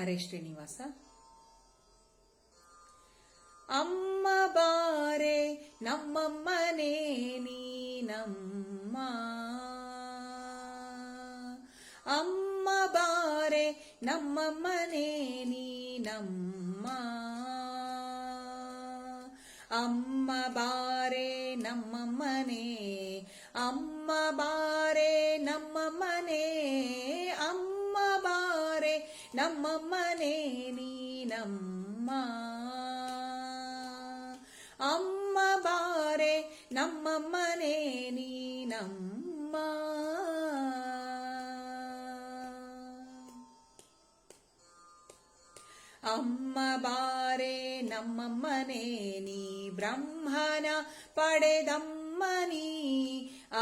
ಹರೇ ಶ್ರೀನಿವಾಸ. ಅಮ್ಮ ಬಾರೆ, ನಮ್ಮಮ್ಮನೇ ನೀನಮ್ಮ. ಅಮ್ಮ ಬಾರೆ, ನಮ್ಮಮ್ಮನೇ ನೀನಮ್ಮ. ಅಮ್ಮ ಬಾರೆ, ನಮ್ಮಮ್ಮನೇ, ಅಮ್ಮ ಬಾರೆ, ನಮ್ಮಮ್ಮನೇ ಬಾರೆ ನಮ್ಮಮ್ಮನೇ ನೀನಮ್ಮ ಅಮ್ಮ ಬಾರೆ ನಮ್ಮಮ್ಮನೇ ನೀನಮ್ಮ ಅಮ್ಮ ಬಾರೆ ನಮ್ಮಮ್ಮನೇ ನೀ ಬ್ರಹ್ಮನ ಪಡೆದಮ್ಮನಿ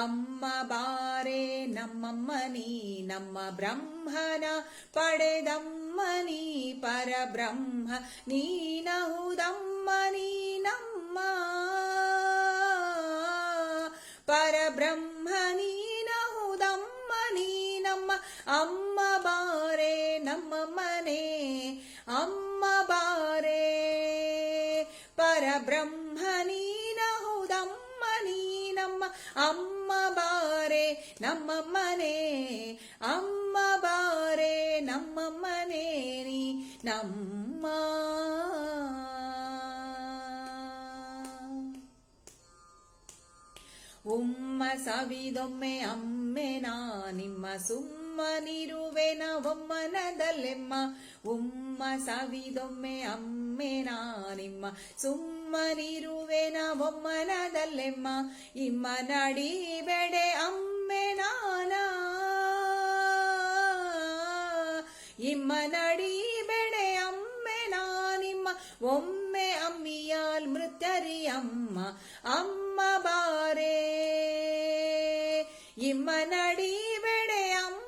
ಅಮ್ಮ ಬಾರೆ ನಮ್ಮಮ್ಮನಿ ನಮ್ಮ ಬ್ರಹ್ಮನ ಪಡೆದಮ್ಮನಿ ಪರಬ್ರಹ್ಮ ನೀನಹುದಮ್ಮ ನೀನಮ್ಮ ಪರಬ್ರಹ್ಮ ನೀನಹುದಮ್ಮ ನೀನಮ್ಮ ಅಮ್ಮ ಬಾರೆ ನಮ್ಮ ಮನೆ ಅಮ್ಮ ಬಾರೆ ಪರಬ್ರಹ್ಮ ಅಮ್ಮ ಬಾರೆ ನಮ್ಮ ಮನೆ ಅಮ್ಮ ಬಾರೆ ನಮ್ಮ ಮನೆ ನೀ ನಮ್ಮ ಉಮ್ಮ ಸವಿದೊಮ್ಮೆ ಅಮ್ಮೆನ ನಿಮ್ಮ ಸುಮ್ಮನಿರುವೆನ ಒಮ್ಮನದಲ್ಲೆಮ್ಮ ಉಮ್ಮ ಸವಿದೊಮ್ಮೆ ಅಮ್ಮೆನ ನಿಮ್ಮ ಸುಮ್ಮನಿರುವೆನ ಒಮ್ಮನದಲ್ಲೆಮ್ಮ ಇಮ್ಮ ನಡಿಬೇಡೆ ಅಮ್ಮೆನಾನ ಇಮ್ಮ ನಡಿಬೇಡೆ ಅಮ್ಮೆನ ನಿಮ್ಮ ಒಮ್ಮೆ ಅಮ್ಮಿಯಾಲ್ ಮೃತ್ಯರಿ ಅಮ್ಮ ಅಮ್ಮ ಬಾರೆ ಇಮ್ಮ ನಡಿಬೇಡೆ ಅಮ್ಮೆನ ನಿಮ್ಮ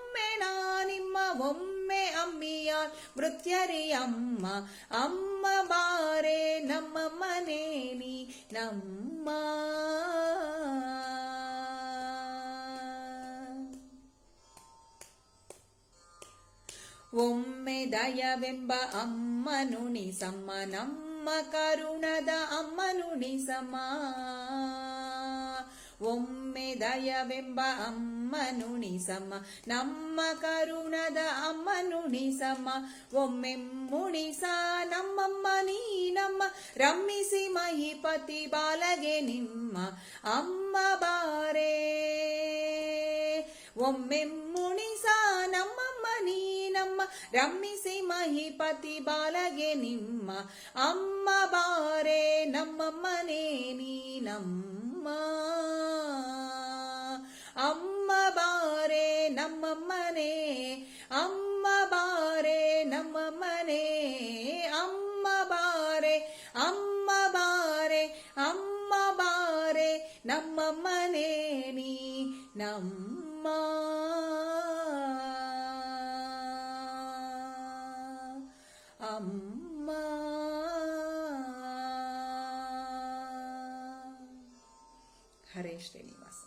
ಒಮ್ಮೆ ಅಮ್ಮಿಯಾಲ್ ಮೃತ್ಯರಿ ಅಮ್ಮ ಅಮ್ಮ ಬಾರೆ ನಮ್ಮ ಮನೇನಿ ನಮ್ಮ ಒಮ್ಮೆ ದಯವೆಂಬ ಅಮ್ಮನುಣಿಸಮ್ಮ ನಮ್ಮ ಕರುಣದ ಅಮ್ಮನುಣಿಸಮ್ಮ ಒಮ್ಮೆ ದಯವೆಂಬ ಅಮ್ಮನುಣಿಸಮ್ಮ ನಮ್ಮ ಕರುಣದ ಅಮ್ಮನುಣಿಸಮ್ಮ ಒಮ್ಮೆ ಮುಣಿಸ ನಮ್ಮಮ್ಮ ನೀ ನಮ್ಮ ರಮ್ಮಿಸಿ ಮಹಿಪತಿ ಬಾಲಗೆ ನಿಮ್ಮ ಅಮ್ಮ ಬಾರೆ. ಒಮ್ಮೆ ಮುಣಿಸ ನಮ್ಮಮ್ಮ ನೀ ನಮ್ಮ ರಮ್ಮಿಸಿ ಮಹಿಪತಿ ಬಾಲಗೆ ನಿಮ್ಮ ಅಮ್ಮ ಬಾರೆ, ನಮ್ಮಮ್ಮನೇ ನೀ ನಮ್ಮ ಬಾರೆ ನಮ್ಮಮ್ಮನೇ ನೀ ನಮ್ಮ ಅಮ್ಮ ಹರೇ ಶ್ರೀನಿವಾಸ